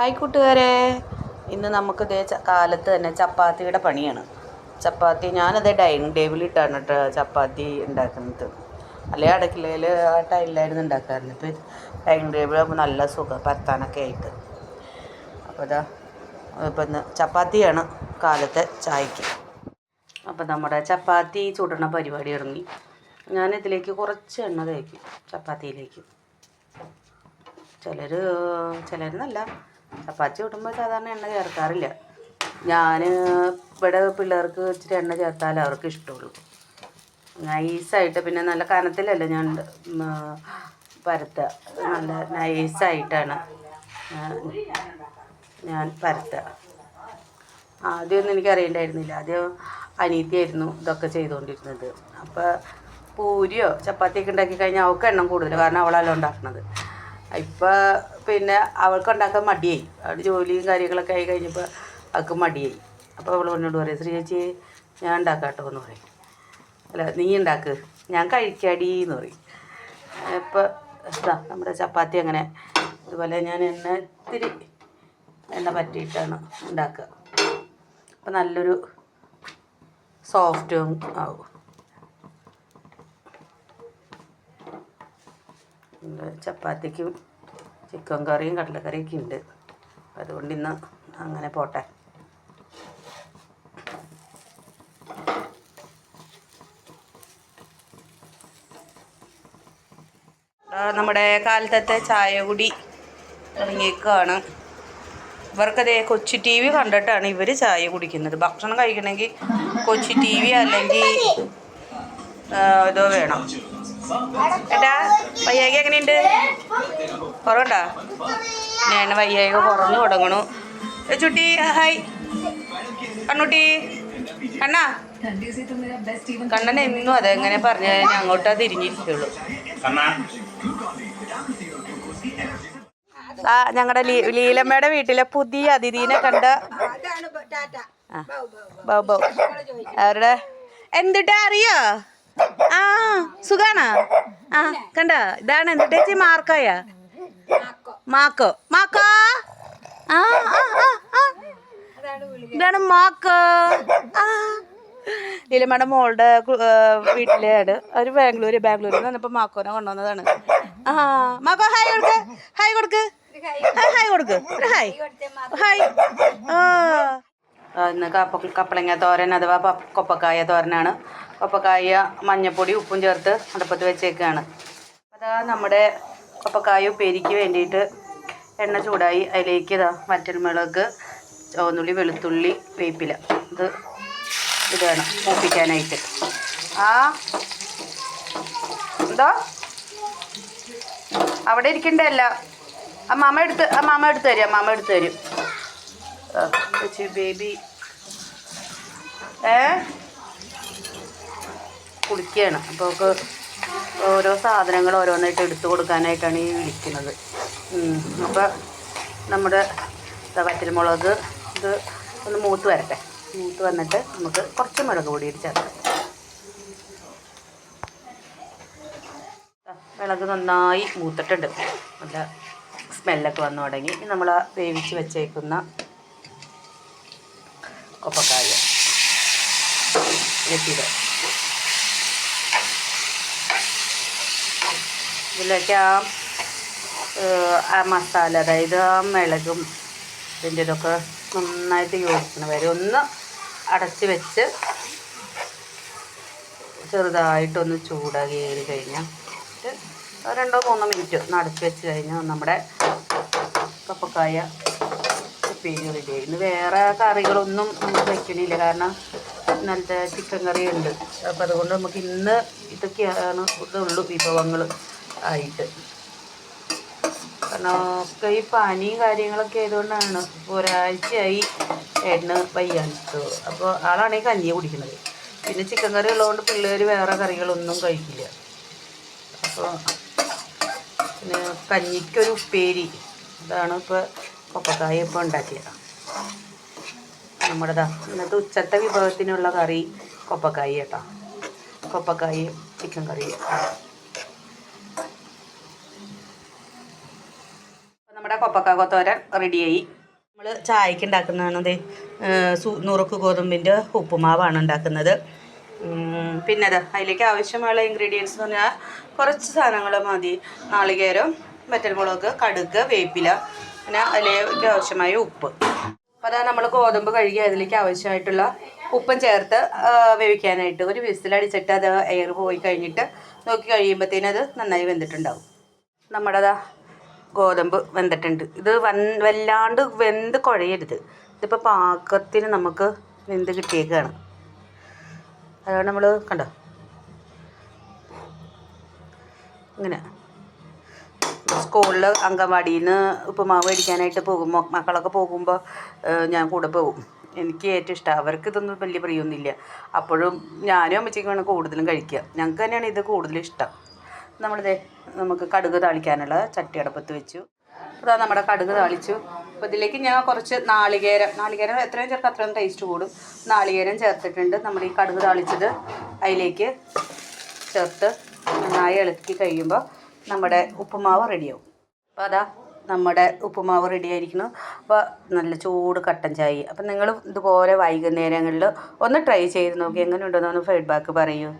Hi കൂട്ടുകാരെ. ഇന്ന് നമുക്ക് ഇതേ കാലത്ത് തന്നെ ചപ്പാത്തിയുടെ പണിയാണ്. ചപ്പാത്തി ഞാനത് ഡൈനിങ് ടേബിളിട്ടാണ് കേട്ടോ ചപ്പാത്തി ഉണ്ടാക്കുന്നത്. അല്ലെ അടുക്കളയിൽ ആ ടൈലിലായിരുന്നു ഉണ്ടാക്കാറുണ്ട് ഇപ്പോൾ ഡൈനിങ് ടേബിൾ ആകുമ്പോൾ നല്ല സുഖം പരത്താനൊക്കെ ആയിട്ട്. അപ്പോൾ ഇതാ ഇപ്പം ഇന്ന് ചപ്പാത്തിയാണ് കാലത്തെ ചായക്ക് അപ്പോൾ നമ്മുടെ ചപ്പാത്തി ചുടണ പരിപാടി ഇറങ്ങി ഞാനിതിലേക്ക് കുറച്ച് എണ്ണ തേക്കും ചപ്പാത്തിയിലേക്ക്. ചിലർ ചിലരെന്നല്ല ചപ്പാത്തി ചുടുമ്പോൾ സാധാരണ എണ്ണ ചേർക്കാറില്ല. ഞാൻ ഇവിടെ പിള്ളേർക്ക് ഇച്ചിരി എണ്ണ ചേർത്താൽ അവർക്ക് ഇഷ്ടമുള്ളൂ. നൈസായിട്ട് പിന്നെ നല്ല കനത്തിലല്ല ഞാൻ പരത്ത. നല്ല നൈസായിട്ടാണ് ഞാൻ പരത്തുക ആദ്യമൊന്നും എനിക്കറിയണ്ടായിരുന്നില്ല ആദ്യം അനീതിയായിരുന്നു ഇതൊക്കെ ചെയ്തുകൊണ്ടിരുന്നത് അപ്പോൾ പൂരിയോ ചപ്പാത്തിയൊക്കെ ഉണ്ടാക്കി കഴിഞ്ഞാൽ അവൾക്ക് എണ്ണം കൂടുതൽ കാരണം അവളല്ല ഉണ്ടാക്കുന്നത് ഇപ്പം പിന്നെ അവൾക്ക് ഉണ്ടാക്കാൻ മടിയായി. അവിടെ ജോലിയും കാര്യങ്ങളൊക്കെ ആയി കഴിഞ്ഞപ്പോൾ അവൾക്ക് മടിയായി. അപ്പോൾ അവൾ എന്നോട് പറയും ശ്രീ ചേച്ചി ഞാൻ ഉണ്ടാക്കാം കേട്ടോ എന്ന് പറയും. അല്ല നീ ഉണ്ടാക്ക്. ഞാൻ കഴിക്കാടി എന്ന് പറയും. ഇപ്പം ഇതാ നമ്മുടെ ചപ്പാത്തി അങ്ങനെ ഇതുപോലെ ഞാൻ എണ്ണ ഇത്തിരി എണ്ണ പറ്റിയിട്ടാണ് ഉണ്ടാക്കുക. അപ്പം നല്ലൊരു സോഫ്റ്റും ആവും. ചപ്പാത്തിക്കും ചിക്കൻ കറിയും കടലക്കറിയൊക്കെ ഉണ്ട്. അതുകൊണ്ട് ഇന്ന് അങ്ങനെ പോട്ടെ. നമ്മുടെ കാലത്തെ ചായ കുടി തുടങ്ങിയേക്കാണ്. ഇവർക്കതേ കൊച്ചു ടി വി കണ്ടിട്ടാണ് ഇവർ ചായ കുടിക്കുന്നത്. ഭക്ഷണം കഴിക്കണമെങ്കിൽ കൊച്ചു ടി വി അല്ലെങ്കിൽ ഇതോ വേണം. ഏട്ടാ വയ്യായിക എങ്ങനെയുണ്ട്? കുറവുണ്ടോ? ഞാൻ വയ്യായിക കുറഞ്ഞു തുടങ്ങണു. ചുട്ടി ഹായ്. കണ്ണുട്ടി കണ്ണാ. കണ്ണൻ എന്നും അതെ എങ്ങനെ പറഞ്ഞാൽ ഞാൻ അങ്ങോട്ടാ തിരിഞ്ഞിരിക്കുള്ളൂ. ആ ഞങ്ങളുടെ ലീലമ്മയുടെ വീട്ടിലെ പുതിയ അതിഥീനെ കണ്ട ആ, ബൗ ബൗ. അവരുടെ എന്തിട്ടാ അറിയോ? ആ. ആ കണ്ട? ഇതാണ് എന്താ ചേച്ചി മാർക്കായ. മാക്കോ മാക്കോ ആ ഇതാണ് മാക്കോ ആ. ലീലമ്മയുടെ മോളുടെ വീട്ടിലാണ് അവർ ബാംഗ്ലൂര് ബാംഗ്ലൂരിൽ നിന്ന് വന്നപ്പോൾ മാക്കോനെ കൊണ്ടുവന്നതാണ്. ആ മാക്കോ ഹായ് കൊടുക്ക്. ഹായ് കൊടുക്ക്. ഹായ് കൊടുക്ക്. ഹായ്. ഹായ്. ആ, ഇന്ന് കപ്പ കപ്പളങ്ങ തോരൻ അഥവാ കൊപ്പക്കായ തോരനാണ്. കൊപ്പക്കായ മഞ്ഞപ്പൊടി ഉപ്പും ചേർത്ത് അടുപ്പത്ത് വെച്ചേക്കാണ്. അതാ നമ്മുടെ കൊപ്പക്കായ ഉപ്പേരിക്ക് വേണ്ടിയിട്ട് എണ്ണ ചൂടായി അതിലേക്ക് ഇതാ വറ്റൽമുളക് ചുവന്നുള്ളി വെളുത്തുള്ളി വേപ്പില ഇത് ഇത് വേണം മൂപ്പിക്കാനായിട്ട്. ആ എന്തോ? അവിടെ ഇരിക്കണ്ടല്ല ആ മാമ എടുത്ത് ആ മാമ എടുത്ത് തരും മാമ എടുത്ത് തരും. ബേബി ഏ? കുളിക്കുകയാണ് അപ്പോൾ ഓരോ സാധനങ്ങൾ ഓരോന്നായിട്ട് എടുത്തു കൊടുക്കാനായിട്ടാണ് ഈ വിളിക്കുന്നത്. അപ്പോൾ നമ്മുടെ വറ്റൽമുളക് ഇത് ഒന്ന് മൂത്ത് വരട്ടെ. മൂത്ത് വന്നിട്ട് നമുക്ക് കുറച്ച് മുളക് പൊടി ചേർക്കാം. മുളക് നന്നായി മൂത്തിട്ടുണ്ട്. നല്ല സ്മെല്ലൊക്കെ വന്നു തുടങ്ങി. നമ്മൾ വേവിച്ച് വെച്ചേക്കുന്ന കൊപ്പക്കായ ഇതിലേക്ക് ഇതിലേക്ക് ആ മസാല അതായത് ആ മിളകും ഇതിന്റെ ഇതൊക്കെ നന്നായിട്ട് യോജിക്കണം. വരെ ഒന്ന് അടച്ച് വെച്ച് ചെറുതായിട്ടൊന്ന് ചൂടാക്കി കയറി കഴിഞ്ഞാൽ രണ്ടോ മൂന്നോ മിനിറ്റ് ഒന്ന് അടച്ച് വെച്ച് കഴിഞ്ഞാൽ നമ്മുടെ കപ്പക്കായ ഉപ്പേരി റെഡി ഇന്ന് വേറെ കറികളൊന്നും നമുക്ക് വെക്കണില്ല. കാരണം ഇന്നലത്തെ ചിക്കൻ കറി ഉണ്ട് അപ്പോൾ അതുകൊണ്ട് നമുക്ക് ഇന്ന് ഇതൊക്കെയാണ് ഇതുള്ളൂ വിഭവങ്ങൾ ആയിട്ട്. കാരണം ഒക്കെ ഈ പനിയും കാര്യങ്ങളൊക്കെ ആയതുകൊണ്ടാണ് ഒരാഴ്ചയായി എണ്ണ വയ്യാത്തത് അപ്പോൾ ആളാണെങ്കിൽ കഞ്ഞിയെ കുടിക്കുന്നത്. പിന്നെ ചിക്കൻ കറി ഉള്ളതുകൊണ്ട് പിള്ളേർ വേറെ കറികളൊന്നും കഴിക്കില്ല. അപ്പോൾ പിന്നെ കഞ്ഞിക്കൊരു ഉപ്പേരി. ഇതാണ് ഇപ്പോൾ കൊപ്പക്കായ ഇപ്പോൾ ഉണ്ടാക്കിയത്. നമ്മുടെ ഇന്നത്തെ ഉച്ചത്തെ വിഭവത്തിനുള്ള കറി കൊപ്പക്കായി കേട്ടോ. കൊപ്പക്കായി ചിക്കൻ കറി നമ്മുടെ കൊപ്പക്കായ കൊത്തോരൻ റെഡിയായി നമ്മൾ ചായക്ക് ഉണ്ടാക്കുന്നതാണ് ദേ നൂറുക്ക് നുറുക്ക് ഗോതമ്പിന്റെ ഉപ്പുമാവാണ് ഉണ്ടാക്കുന്നത്. പിന്നെ അത് അതിലേക്ക് ആവശ്യമുള്ള ഇൻഗ്രീഡിയൻസ് എന്ന് പറഞ്ഞാൽ കുറച്ച് സാധനങ്ങൾ മതി. നാളികേരം വറ്റൽമുളക് കടുക് വേപ്പില പിന്നെ അതിലേക്ക് ആവശ്യമായ ഉപ്പ്. അപ്പോൾ അതാ നമ്മൾ ഗോതമ്പ് കഴുകി അതിലേക്ക് ആവശ്യമായിട്ടുള്ള ഉപ്പും ചേർത്ത് വേവിക്കാനായിട്ട്. ഒരു വിസിലടിച്ചിട്ട് അത് എയർ പോയി കഴിഞ്ഞിട്ട് നോക്കി കഴിയുമ്പോഴത്തേനും അത് നന്നായി വെന്തിട്ടുണ്ടാവും. നമ്മുടേതാ ഗോതമ്പ് വെന്തിട്ടുണ്ട്. ഇത് വൻ വല്ലാണ്ട് വെന്ത് കുഴയരുത്. ഇതിപ്പോൾ പാകത്തിന് നമുക്ക് വെന്ത് കിട്ടിയേക്കാണ്. അതാണ് നമ്മൾ കണ്ടോ? ഇങ്ങനെ. സ്കൂളിൽ അങ്കൻവാടിയിൽ നിന്ന് ഉപ്പുമാവ് മേടിക്കാനായിട്ട് പോകുമ്പോൾ മക്കളൊക്കെ പോകുമ്പോൾ ഞാൻ കൂടെ പോകും. എനിക്ക് ഏറ്റവും ഇഷ്ടം. അവർക്ക് ഇതൊന്നും വലിയ പ്രിയമൊന്നുമില്ല അപ്പോഴും ഞാനും അമ്മച്ചിക്കുമാണ് കൂടുതലും കഴിക്കുക ഞങ്ങൾക്ക് തന്നെയാണ് ഇത് കൂടുതലും ഇഷ്ടം. നമ്മളിതേ നമുക്ക് കടുക് താളിക്കാനുള്ള ചട്ടി അടപ്പത്ത് വെച്ചു. അതാ നമ്മുടെ കടുക് താളിച്ചു. അപ്പോൾ ഇതിലേക്ക് ഞാൻ കുറച്ച് നാളികേരം നാളികേരം എത്രയും ചേർത്ത് അത്രയും ടേസ്റ്റ് കൂടും. നാളികേരം ചേർത്തിട്ടുണ്ട്. നമ്മൾ ഈ കടുക് താളിച്ചത് അതിലേക്ക് ചേർത്ത് നന്നായി ഇളക്കി കഴിയുമ്പോൾ നമ്മുടെ ഉപ്പുമാവ് റെഡിയാവും അപ്പോൾ അതാ നമ്മുടെ ഉപ്പുമാവ് റെഡി ആയിരിക്കുന്നു. അപ്പോൾ നല്ല ചൂട് കട്ടൻ ചായ. അപ്പം നിങ്ങൾ ഇതുപോലെ വൈകുന്നേരങ്ങളിൽ ഒന്ന് ട്രൈ ചെയ്ത് നോക്കി. എങ്ങനെ ഉണ്ടെന്ന് ഒന്ന് ഫീഡ്ബാക്ക് പറയൂ.